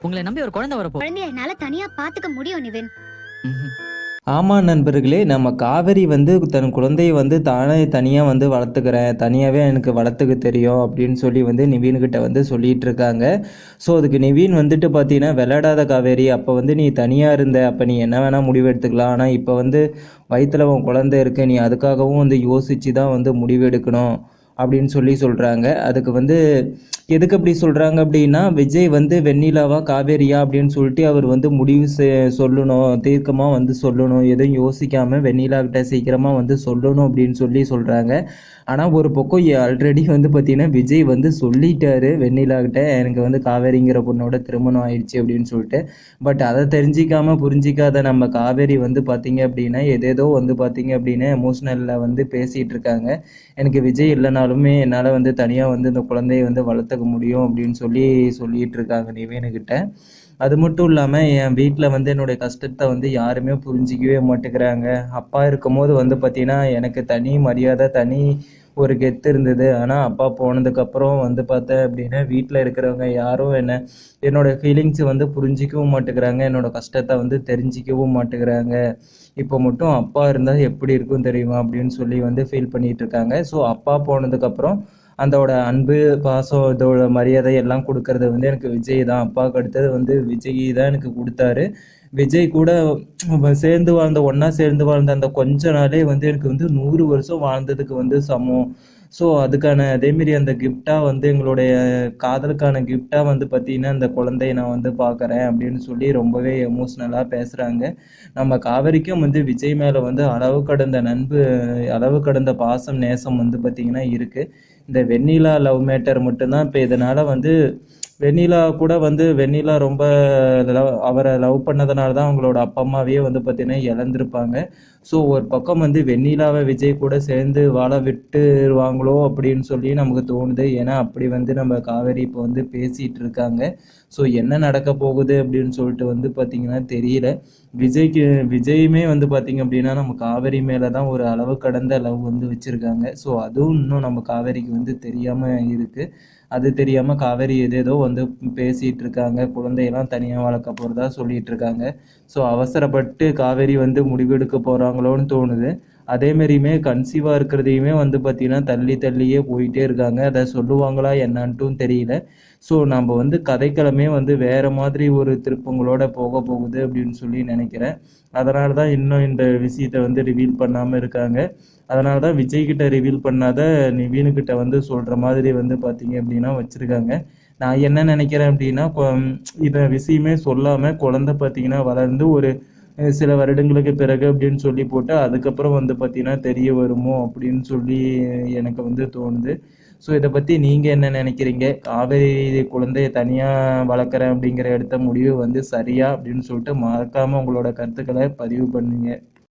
உங்களை நம்பி ஒரு குழந்தை வரப்போ குழந்தைய என்னால தனியா பாத்துக்க முடியும் நிவின். ஆமாம் நண்பர்களே நம்ம காவேரி வந்து தன் குழந்தையை வந்து தானே தனியாக வந்து வளர்த்துக்கிறேன் தனியாகவே எனக்கு வளர்த்துக்க தெரியும் அப்படின்னு சொல்லி வந்து நிவீன்கிட்ட வந்து சொல்லிட்டு இருக்காங்க ஸோ அதுக்கு நிவீன் வந்துட்டு பார்த்தீங்கன்னா விளையாடாத காவேரி அப்போ வந்து நீ தனியாக இருந்த அப்போ நீ என்ன வேணால் முடிவு எடுத்துக்கலாம் ஆனால் இப்போ வந்து வயித்துல உன் குழந்தை இருக்கு நீ அதுக்காகவும் வந்து யோசித்து தான் வந்து முடிவு எடுக்கணும் அப்படின்னு சொல்லி சொல்கிறாங்க அதுக்கு வந்து எதுக்கு அப்படி சொல்கிறாங்க அப்படின்னா விஜய் வந்து வெண்ணிலாவா காவேரியா அப்படின்னு சொல்லிட்டு அவர் வந்து முடிவு செ- சொல்லணும் தீர்க்கமாக வந்து சொல்லணும். எதுவும் யோசிக்காமல் வெண்ணிலா கிட்ட சீக்கிரமாக வந்து சொல்லணும் அப்படின்னு சொல்லி சொல்கிறாங்க ஆனால் ஒரு பக்கம் ஆல்ரெடி வந்து பார்த்தீங்கன்னா விஜய் வந்து சொல்லிட்டாரு வெண்ணிலா கிட்ட எனக்கு வந்து காவேரிங்கிற பொண்ணோட திருமணம் ஆயிடுச்சு அப்படின்னு சொல்லிட்டு. பட் அதை தெரிஞ்சிக்காம புரிஞ்சிக்காத நம்ம காவேரி வந்து பார்த்தீங்க அப்படின்னா எதேதோ வந்து பார்த்தீங்க அப்படின்னா எமோஷ்னலில் வந்து பேசிகிட்டு இருக்காங்க. எனக்கு விஜய் இல்லைனாலும் என்னால் வந்து தனியாக வந்து இந்த குழந்தையை வந்து வளர்த்துக்க முடியும் அப்படின்னு சொல்லி சொல்லிட்டு இருக்காங்க நிவேனுக்கிட்ட அது மட்டும் இல்லாமல் என் வீட்டில் வந்து என்னுடைய கஷ்டத்தை வந்து யாருமே புரிஞ்சிக்கவே மாட்டேங்கிறாங்க. அப்பா இருக்கும்போது வந்து பார்த்தீங்கன்னா எனக்கு தனி மரியாதை தனி ஒரு கெத்து இருந்தது. ஆனால் அப்பா போனதுக்கப்புறம் வந்து பார்த்தேன் அப்படின்னா வீட்டில் இருக்கிறவங்க யாரும் என்ன என்னோட ஃபீலிங்ஸை வந்து புரிஞ்சிக்கவும் மாட்டேங்கிறாங்க. என்னோட கஷ்டத்தை வந்து தெரிஞ்சிக்கவும் மாட்டேங்கிறாங்க. இப்போ மட்டும் அப்பா இருந்தால் எப்படி இருக்கும் தெரியுமா அப்படின்னு சொல்லி வந்து ஃபீல் பண்ணிகிட்டு இருக்காங்க. ஸோ அப்பா போனதுக்கப்புறம் அதோட அன்பு பாசம் இதோட மரியாதை எல்லாம் கொடுக்கறது வந்து எனக்கு விஜய் தான். அப்பாவுக்கு அடுத்தது வந்து விஜய் தான் எனக்கு கொடுத்தாரு. விஜய் கூட சேர்ந்து வாழ்ந்த ஒன்றா சேர்ந்து வாழ்ந்த அந்த கொஞ்ச நாளே வந்து எனக்கு வந்து நூறு வருஷம் வாழ்ந்ததுக்கு வந்து சமம். ஸோ அதுக்கான அதேமாரி அந்த கிஃப்டாக வந்து எங்களுடைய காதலுக்கான கிஃப்டாக வந்து பார்த்தீங்கன்னா அந்த குழந்தைய நான் வந்து பார்க்குறேன் அப்படின்னு சொல்லி ரொம்பவே எமோஷ்னலாக பேசுகிறாங்க நம்ம காவேரிக்கும் வந்து விஜய் மேலே வந்து அளவு கடந்த நண்பு அளவு கடந்த பாசம் நேசம் வந்து பார்த்திங்கன்னா இருக்குது இந்த வெண்ணிலா லவ் மேட்டர் மட்டும்தான். இப்போ இதனால் வந்து வெண்ணிலா கூட வந்து வெண்ணிலா ரொம்ப லவ் அவரை லவ் பண்ணதுனால தான் அவங்களோட அப்பா அம்மாவையே வந்து பார்த்தீங்கன்னா இழந்திருப்பாங்க. ஸோ ஒரு பக்கம் வந்து வெண்ணிலாவை விஜய் கூட சேர்ந்து வாழ விட்டுருவாங்களோ அப்படின்னு சொல்லி நமக்கு தோணுது. ஏன்னா அப்படி வந்து நம்ம காவேரி இப்போ வந்து பேசிகிட்டு இருக்காங்க. ஸோ என்ன நடக்க போகுது அப்படின்னு சொல்லிட்டு வந்து பார்த்தீங்கன்னா தெரியல. விஜய்க்கு விஜயுமே வந்து பார்த்தீங்க அப்படின்னா நம்ம காவேரி மேலே தான் ஒரு அளவு கடந்த லவ் வந்து வச்சுருக்காங்க. ஸோ அதுவும் இன்னும் நம்ம காவேரிக்கு வந்து தெரியாமல் இருக்குது அது தெரியாமல் காவேரி எதேதோ வந்து பேசிகிட்டு இருக்காங்க. குழந்தையெல்லாம் தனியாக வளர்க்க போகிறதா சொல்லிகிட்டு இருக்காங்க. ஸோ அவசரப்பட்டு காவேரி வந்து முடிவெடுக்க போகிறாங்களோன்னு தோணுது. அதேமாரியுமே கன்சீவாக இருக்கிறதையுமே வந்து பார்த்திங்கன்னா தள்ளி தள்ளியே போயிட்டே இருக்காங்க. அதை சொல்லுவாங்களா என்னான்ட்டும் தெரியல. ஸோ நம்ம வந்து கதைக்களமே வந்து வேறு மாதிரி ஒரு திருப்பங்களோட போக போகுது அப்படின்னு சொல்லி நினைக்கிறேன். அதனால தான் இன்னும் இந்த விஷயத்தை வந்து ரிவீல் பண்ணாமல் இருக்காங்க. அதனால தான் விஜய்கிட்ட ரிவீல் பண்ணாத நிவீனுக்கிட்ட வந்து சொல்கிற மாதிரி வந்து பார்த்தீங்க அப்படின்னா வச்சுருக்காங்க. நான் என்ன நினைக்கிறேன் அப்படின்னா இதை இந்த விஷயமே சொல்லாமல் குழந்தை பார்த்தீங்கன்னா வளர்ந்து ஒரு சில வருடங்களுக்கு பிறகு அப்படின்னு சொல்லி போட்டு அதுக்கப்புறம் வந்து பார்த்தீங்கன்னா தெரிய வருமோ அப்படின்னு சொல்லி எனக்கு வந்து தோணுது. ஸோ இதை பற்றி நீங்கள் என்ன நினைக்கிறீங்க? காவேரி குழந்தையை தனியாக வளர்க்குறேன் அப்படிங்கிற எடுத்த முடிவு வந்து சரியா அப்படின்னு சொல்லிட்டு மறக்காமல் உங்களோட கருத்துக்களை பதிவு பண்ணுங்கள்